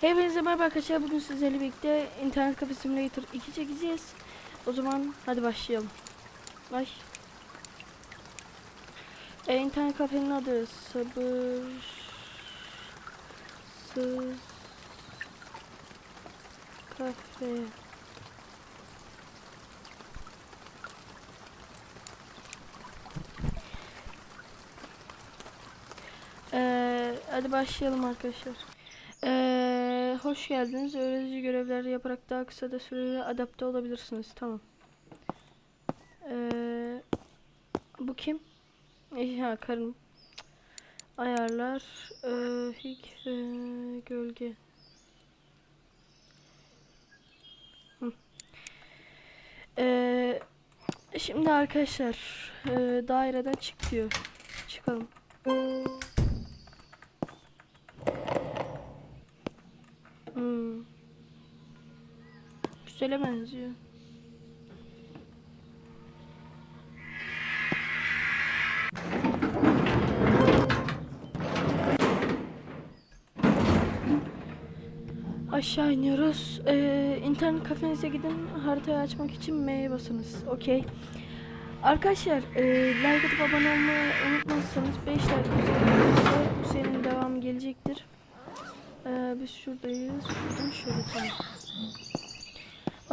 Hepinize merhaba arkadaşlar. Bugün sizlerle birlikte internet kafe simulator 2 çekeceğiz. O zaman hadi başlayalım. Baş. E, internet kafenin adı sabır sız kafe. Ee, hadi başlayalım arkadaşlar. Ee, hoş geldiniz. Öğretici görevler yaparak daha kısa da sürede adapte olabilirsiniz. Tamam. Ee, bu kim? Ha karım. Ayarlar. Ee, hik, ee, gölge. Ee, şimdi arkadaşlar ee, daireden çık diyor. Çıkalım. Hmm. Güzele benziyor. Aşağı iniyoruz. Ee, internet kafenize gidin. Haritayı açmak için M'ye basınız. Okey. Arkadaşlar e, like atıp abone olmayı unutmazsanız 5 like gelirse bu serinin devamı gelecektir. Ee, biz şuradayız. Şuradan şöyle tamam.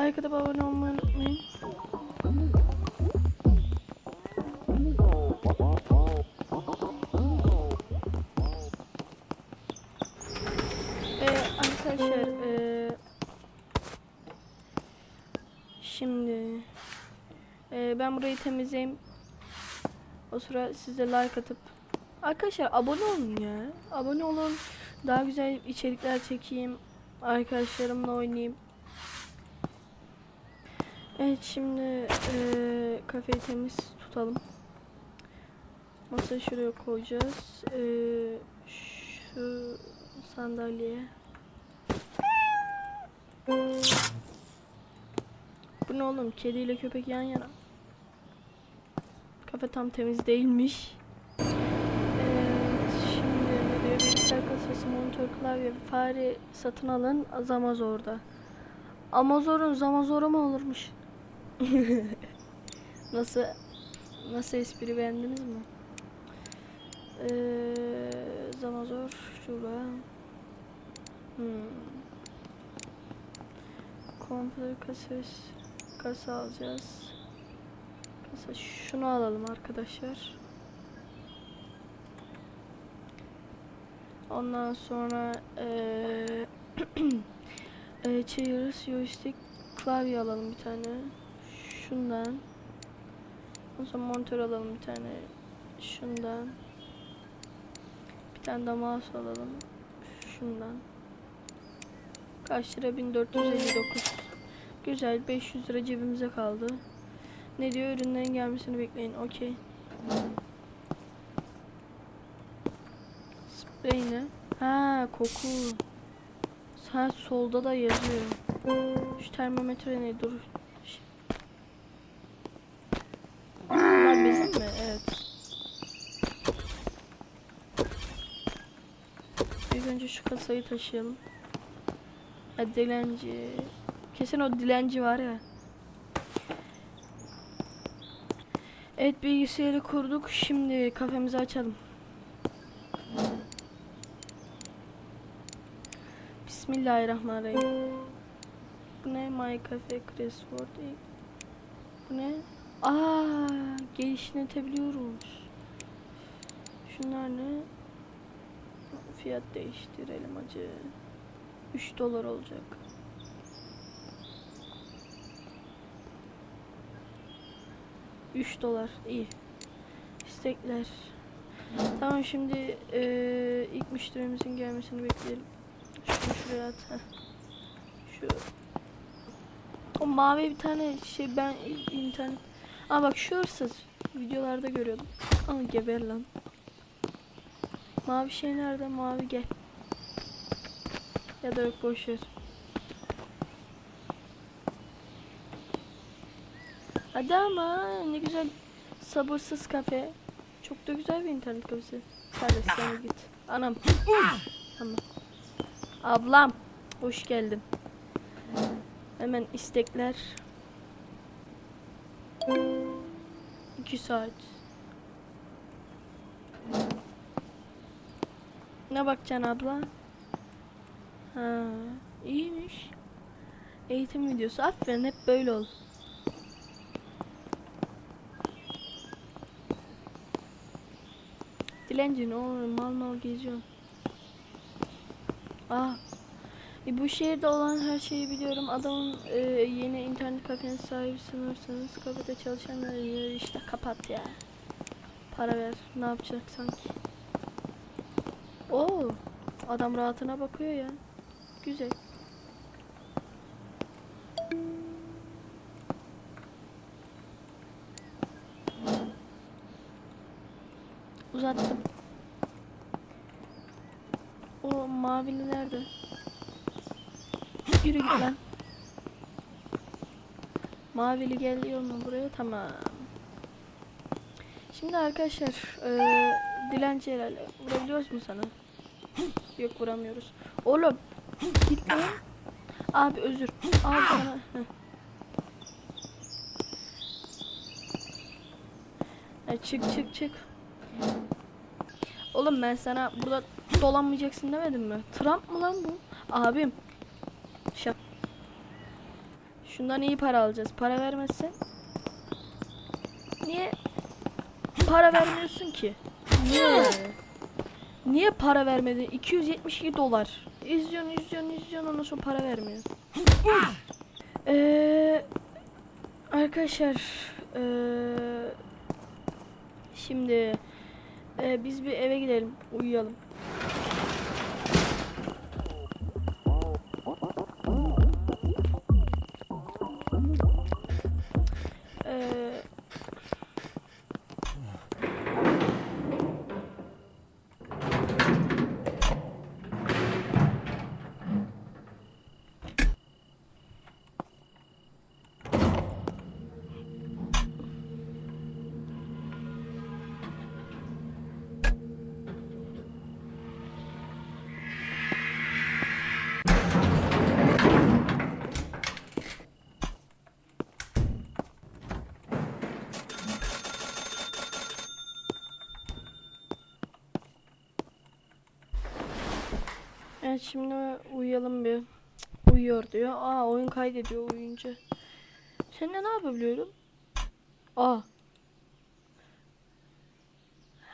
Like atıp abone olmayı unutmayın. Arkadaşlar ee, şimdi ee, ben burayı temizleyeyim. O sıra siz de like atıp Arkadaşlar abone olun ya. Abone olun. Daha güzel içerikler çekeyim. Arkadaşlarımla oynayayım. Evet şimdi eee kafeyi temiz tutalım. Masayı şuraya koyacağız. Eee, şu sandalyeye. Bu ne oğlum? Kediyle köpek yan yana. Kafe tam temiz değilmiş. Evet, şimdi ne diyor? Bilgisayar kasası, monitör, klavye, fare satın alın. Zamazor'da. Amazor'un Zamazor'a mı olurmuş? nasıl nasıl espri beğendiniz mi? Ee, Zamazor şurada. Hmm. Komple kasası kasa alacağız. Kasa şunu alalım arkadaşlar. Ondan sonra eee eee çeviriyoruz. Joystick klavye alalım bir tane. Şundan. Ondan sonra monitör alalım bir tane. Şundan. Bir tane de mouse alalım. Şundan. Kaç lira? 1459. Güzel. 500 lira cebimize kaldı. Ne diyor? Ürünlerin gelmesini bekleyin. Okey. Sprey ne? Ha koku. Ha solda da yazıyor. Şu termometre ne? Dur. Ş- Bunlar bizim mi? Evet. İlk önce şu kasayı taşıyalım. Ha dilenci. Kesin o dilenci var ya. Evet bilgisayarı kurduk. Şimdi kafemizi açalım. Bismillahirrahmanirrahim. Bu ne? My Cafe Crossword. Bu ne? Aa, genişletebiliyoruz. Şunlar ne? Fiyat değiştirelim acı. 3 dolar olacak. Üç dolar iyi. İstekler. Tamam şimdi eee, ilk müşterimizin gelmesini bekleyelim. Şunu şuraya at. heh. Şu. O mavi bir tane şey ben internet. Aa bak şu hırsız. Videolarda görüyordum. Aa geber lan. Mavi şey nerede? Mavi gel. Ya da yok boş ver. Hadi ama ne güzel sabırsız kafe. Çok da güzel bir internet kafesi. Kardeş sana git. Anam. tamam. Ablam. Hoş geldin. Hemen istekler. 2 saat. Ne bakacaksın abla? Ha, iyiymiş. Eğitim videosu. Aferin hep böyle ol. Dilenci ne olur mal mal geziyorsun. Aa. E, bu şehirde olan her şeyi biliyorum. Adamın e, yeni internet kafenin sahibi sanırsanız kafede çalışanlar ya işte kapat ya. Para ver. Ne yapacak sanki? Oo. Adam rahatına bakıyor ya. Güzel. Uzattım. O mavili nerede? Yürü git lan. Mavili geliyor mu buraya? Tamam. Şimdi arkadaşlar eee dilenci herhalde. Vurabiliyoruz mu sana? Yok vuramıyoruz. Oğlum git lan. Abi özür. Al sana. Ha, çık çık çık. Oğlum ben sana burada dolanmayacaksın demedim mi? Trump mı lan bu? Abim. Şak. Şundan iyi para alacağız. Para vermezsen. Niye para vermiyorsun ki? Niye? Niye para vermedin? 272 dolar. İzliyorsun, izliyorsun, izliyorsun ondan sonra para vermiyor. Eee arkadaşlar eee şimdi eee, biz bir eve gidelim, uyuyalım. Evet şimdi uyuyalım bir. Uyuyor diyor. Aa oyun kaydediyor uyuyunca. Seninle ne yapabiliyorum? Aa.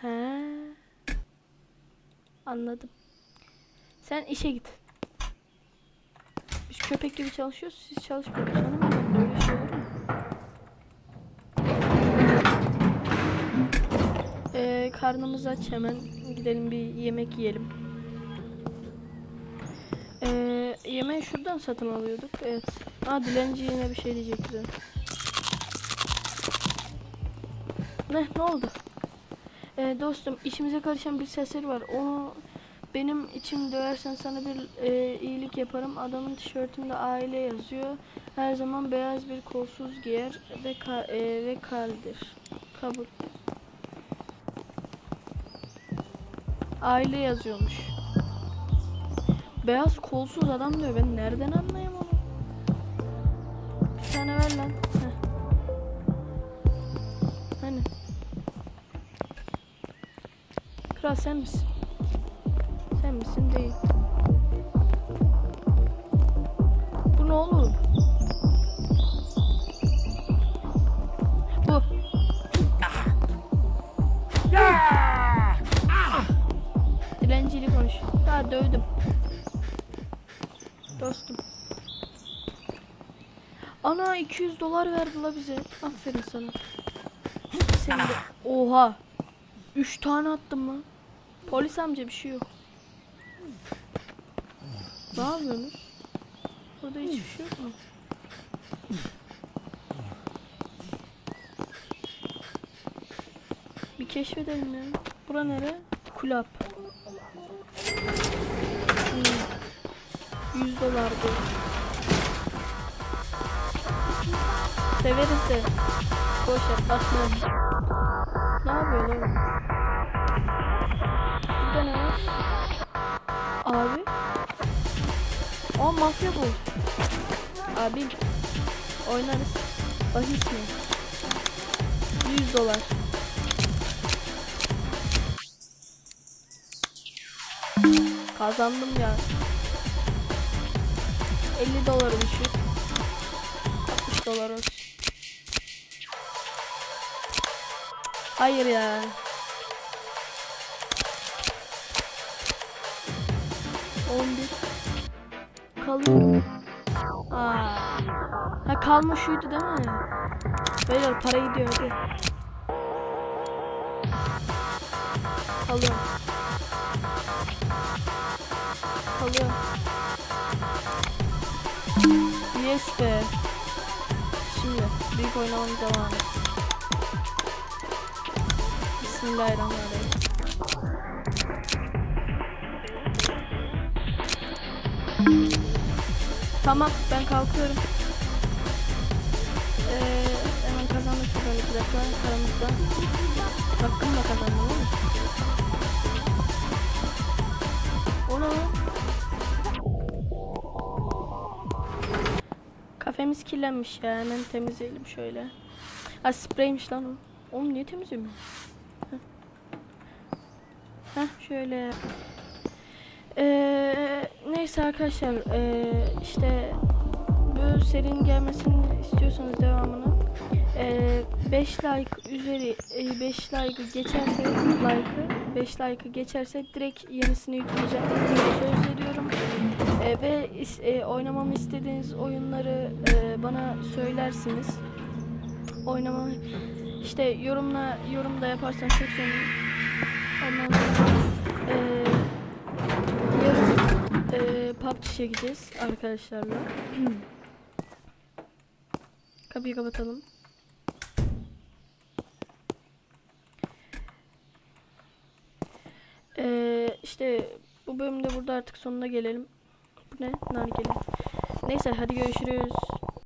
He. Anladım. Sen işe git. Biz köpek gibi çalışıyoruz. Siz çalışmıyorsunuz. Böyle şey olur mu? Ee, karnımız aç hemen gidelim bir yemek yiyelim. Yemeği şuradan satın alıyorduk. Evet. Aa dilenci yine bir şey diyecek bize. Ne? Ne oldu? Ee, dostum işimize karışan bir sesleri var. Onu benim içim döversen sana bir e, iyilik yaparım. Adamın tişörtünde aile yazıyor. Her zaman beyaz bir kolsuz giyer ve ka e, ve kaldır. Kabul. Aile yazıyormuş. Beyaz kolsuz adam diyor. Ben nereden anlayayım onu? Bir tane ver lan. Heh. Hani? Kral sen misin? Sen misin? Değil. Dostum. Ana 200 dolar verdi la bize. Aferin sana. Sen de. Oha. 3 tane attım lan. Polis amca bir şey yok. Ne yapıyorsunuz? Burada hiçbir şey yok mu? Bir keşfedelim ya. Bura nere? Kulap. Hmm. 100 dolar bu. Severiz de. Boş ver bakma. Ne yapıyor lan? Burada ne var? Abi. Aa mafya bu. Abi oynarız. Bahis mi? 100 dolar. Kazandım ya. 50 dolar olmuş. 60 dolar olsun. Hayır ya. On bir. Kalıyorum. Aa. Ha kalma şuydu değil mi? Beyler para gidiyor hadi. Kalıyorum. Kalıyorum. Yes be. Şimdi büyük oynamanın zamanı. Bismillahirrahmanirrahim. Tamam ben kalkıyorum. Ee, hemen kazandık iki dakika aramızda. Hakkımla kazandım kirlenmiş ya hemen temizleyelim şöyle. Ha spreymiş lan o. Oğlum niye temizlemiyor? Heh. Heh şöyle. Ee, neyse arkadaşlar ee, işte bu serinin gelmesini istiyorsanız devamını 5 like üzeri 5 like geçerse like'ı 5 like'ı geçerse direkt yenisini yükleyeceğim söz veriyorum. Ee, ve e, oynamamı istediğiniz oyunları e, bana söylersiniz. Oynama işte yorumla yorumda yaparsan çok sevinirim. Ondan sonra e, e, PUBG çekeceğiz arkadaşlarla. Kapıyı kapatalım. Ee, işte bu bölümde burada artık sonuna gelelim. Bu ne? Nargile. Neyse hadi görüşürüz.